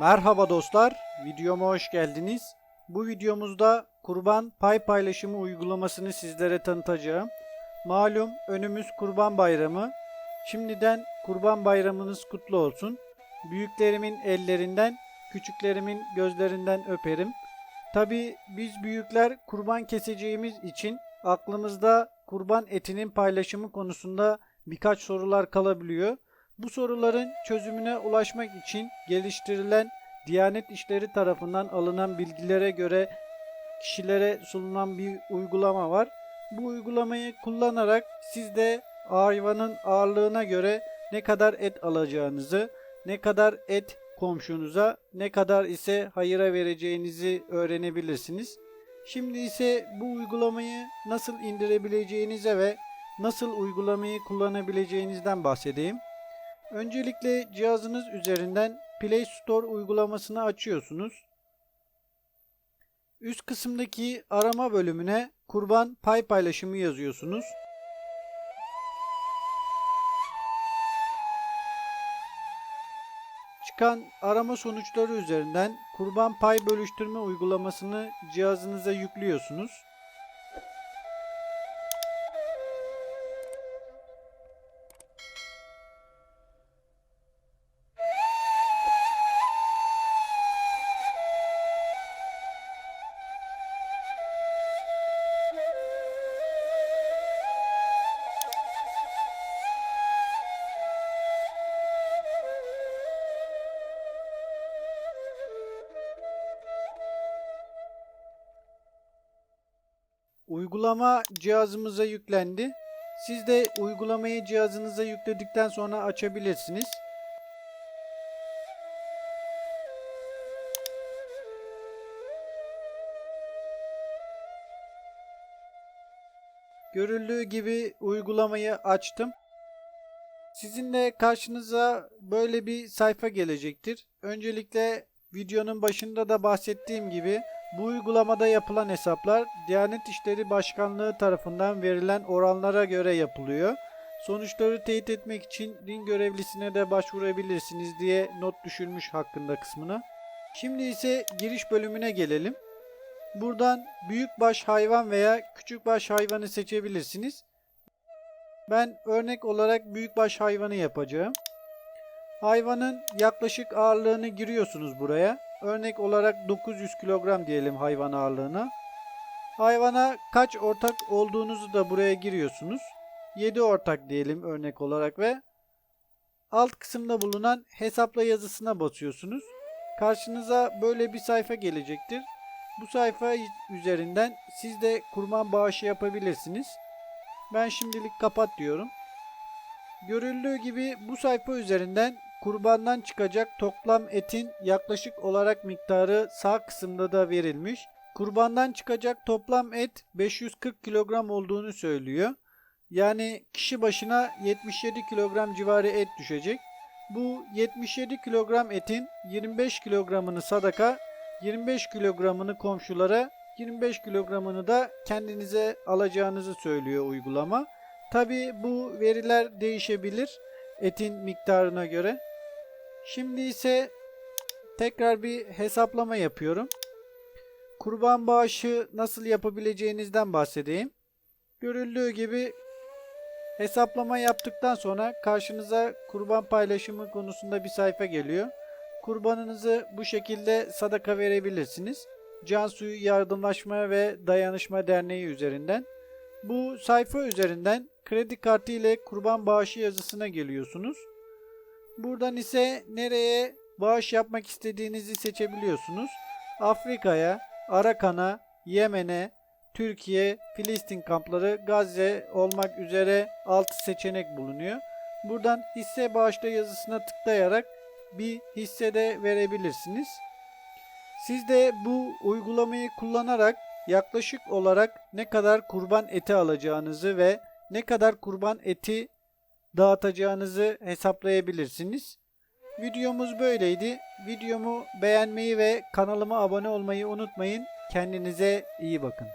Merhaba dostlar, videoma hoş geldiniz. Bu videomuzda kurban pay paylaşımı uygulamasını sizlere tanıtacağım. Malum önümüz kurban bayramı. Şimdiden kurban bayramınız kutlu olsun. Büyüklerimin ellerinden, küçüklerimin gözlerinden öperim. Tabi biz büyükler kurban keseceğimiz için aklımızda kurban etinin paylaşımı konusunda birkaç sorular kalabiliyor. Bu soruların çözümüne ulaşmak için geliştirilen Diyanet İşleri tarafından alınan bilgilere göre kişilere sunulan bir uygulama var. Bu uygulamayı kullanarak siz de hayvanın ağırlığına göre ne kadar et alacağınızı, ne kadar et komşunuza, ne kadar ise hayıra vereceğinizi öğrenebilirsiniz. Şimdi ise bu uygulamayı nasıl indirebileceğinize ve nasıl uygulamayı kullanabileceğinizden bahsedeyim. Öncelikle cihazınız üzerinden Play Store uygulamasını açıyorsunuz. Üst kısımdaki arama bölümüne kurban pay paylaşımı yazıyorsunuz. Çıkan arama sonuçları üzerinden kurban pay bölüştürme uygulamasını cihazınıza yüklüyorsunuz. Uygulama cihazımıza yüklendi. Siz de uygulamayı cihazınıza yükledikten sonra açabilirsiniz. Görüldüğü gibi uygulamayı açtım. Sizin de karşınıza böyle bir sayfa gelecektir. Öncelikle videonun başında da bahsettiğim gibi bu uygulamada yapılan hesaplar Diyanet İşleri Başkanlığı tarafından verilen oranlara göre yapılıyor. Sonuçları teyit etmek için din görevlisine de başvurabilirsiniz diye not düşülmüş hakkında kısmına. Şimdi ise giriş bölümüne gelelim. Buradan büyükbaş hayvan veya küçükbaş hayvanı seçebilirsiniz. Ben örnek olarak büyükbaş hayvanı yapacağım. Hayvanın yaklaşık ağırlığını giriyorsunuz buraya. Örnek olarak 900 kilogram diyelim hayvan ağırlığına. Hayvana kaç ortak olduğunuzu da buraya giriyorsunuz. 7 ortak diyelim örnek olarak ve alt kısımda bulunan hesapla yazısına basıyorsunuz. Karşınıza böyle bir sayfa gelecektir. Bu sayfa üzerinden siz de kurban bağışı yapabilirsiniz. Ben şimdilik kapat diyorum. Görüldüğü gibi bu sayfa üzerinden kurbandan çıkacak toplam etin yaklaşık olarak miktarı sağ kısımda da verilmiş. Kurbandan çıkacak toplam et 540 kilogram olduğunu söylüyor. Yani kişi başına 77 kilogram civarı et düşecek. Bu 77 kilogram etin 25 kilogramını sadaka, 25 kilogramını komşulara, 25 kilogramını da kendinize alacağınızı söylüyor uygulama. Tabi bu veriler değişebilir etin miktarına göre. Şimdi ise tekrar bir hesaplama yapıyorum. Kurban bağışı nasıl yapabileceğinizden bahsedeyim. Görüldüğü gibi hesaplama yaptıktan sonra karşınıza kurban paylaşımı konusunda bir sayfa geliyor. Kurbanınızı bu şekilde sadaka verebilirsiniz. Cansu'yu Yardımlaşma ve Dayanışma Derneği üzerinden. Bu sayfa üzerinden kredi kartı ile kurban bağışı yazısına geliyorsunuz. Buradan ise nereye bağış yapmak istediğinizi seçebiliyorsunuz. Afrika'ya, Arakan'a, Yemen'e, Türkiye, Filistin kampları, Gazze olmak üzere 6 seçenek bulunuyor. Buradan hisse bağışla yazısına tıklayarak bir hisse de verebilirsiniz. Siz de bu uygulamayı kullanarak yaklaşık olarak ne kadar kurban eti alacağınızı ve ne kadar kurban eti dağıtacağınızı hesaplayabilirsiniz. Videomuz böyleydi. Videomu beğenmeyi ve kanalıma abone olmayı unutmayın. Kendinize iyi bakın.